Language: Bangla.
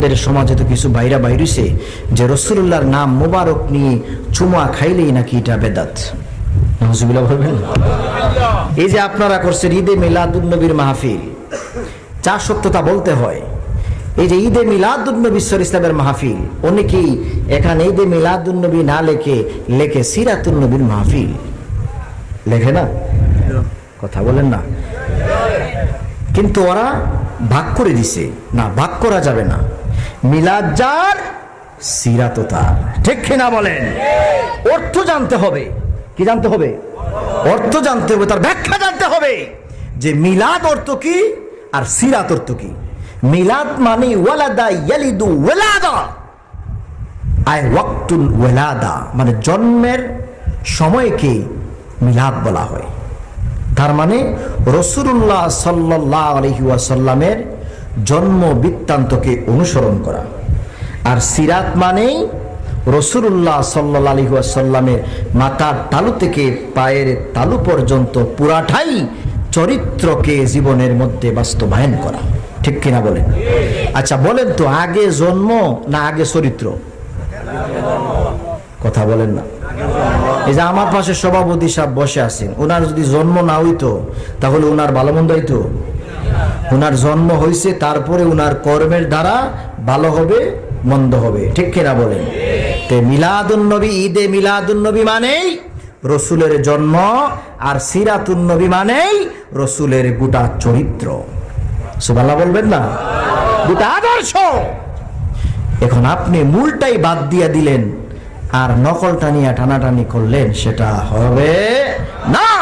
আমাদের সমাজে তো কিছু বাইরা বাইরিছে যে রসুল্লাহর নাম মোবারক নিয়ে চুমা খাইলেই নাকি এটা বেদাত। এই যে আপনারা করছেন ঈদে মিলাদুন্নবীর মাহফিল যা সত্যতা বলতে হয়। এই যে ঈদে মিলাদুন্নবী ঈশ্বর ইসলামের মাহফিল, অনেকেই এখানে ঈদে মিলাদুন্নবী না লেখে লেখে সিরাতুন্নবীর মাহফিল। লেখে না? কথা বলেন না। কিন্তু ওরা ভাগ করে দিছে। না, ভাগ করা যাবে না। মিলাদ যার সিরাত তার। ঠিক কিনা বলেন? অর্থ জানতে হবে। কি জানতে হবে? অর্থ জানতে হবে, তার ব্যাখ্যা জানতে হবে। যে মিলাদ অর্থ কি আর সিরাত অর্থ কি? মিলাদ মানে ওয়ালাদা ইয়ালিদু ওয়ালাদা। আই ওয়াক্তুল ওয়ালাদা মানে জন্মের সময়কে মিলাদ বলা হয়। তার মানে রসুল্লাহ সাল্লাহ আলহিউসাল্লামের জন্ম বৃত্তান্তকে অনুসরণ করা। আর সিরাত মানেই রসুল্লাহ সাল্লাহ আলহিউসাল্লামের মাথার তালু থেকে পায়ের তালু পর্যন্ত পুরাটাই চরিত্রকে জীবনের মধ্যে বাস্তবায়ন করা। ঠিক কিনা বলেন? আচ্ছা বলেন তো, আগে জন্ম না আগে চরিত্র? কথা বলেন না। এই যে আমার পাশে সভাপতি সাহেব বসে আছেন ওনার যদি জন্ম না হইতো, তাহলে ওনার ভালো মন্দ হইতো? ওনার জন্ম হয়েছে তারপরে ওনার কর্মের দ্বারা ভালো হবে, মন্দ হবে। ঠিক কিনা বলেন? তে মিলাদুন্নবী ঈদে মিলাদুন্নবী মানেই রসুলের জন্ম, আর সিরাতুন্নবী মানেই রসুলের গোটা চরিত্র। সুবাল্লাহ বলবেন না? গোটা আদর্শ! এখন আপনি মূলটাই বাদ দিয়ে দিলেন, আর নকলটা নিয়ে টানাটানি করলেন, সেটা হবে না।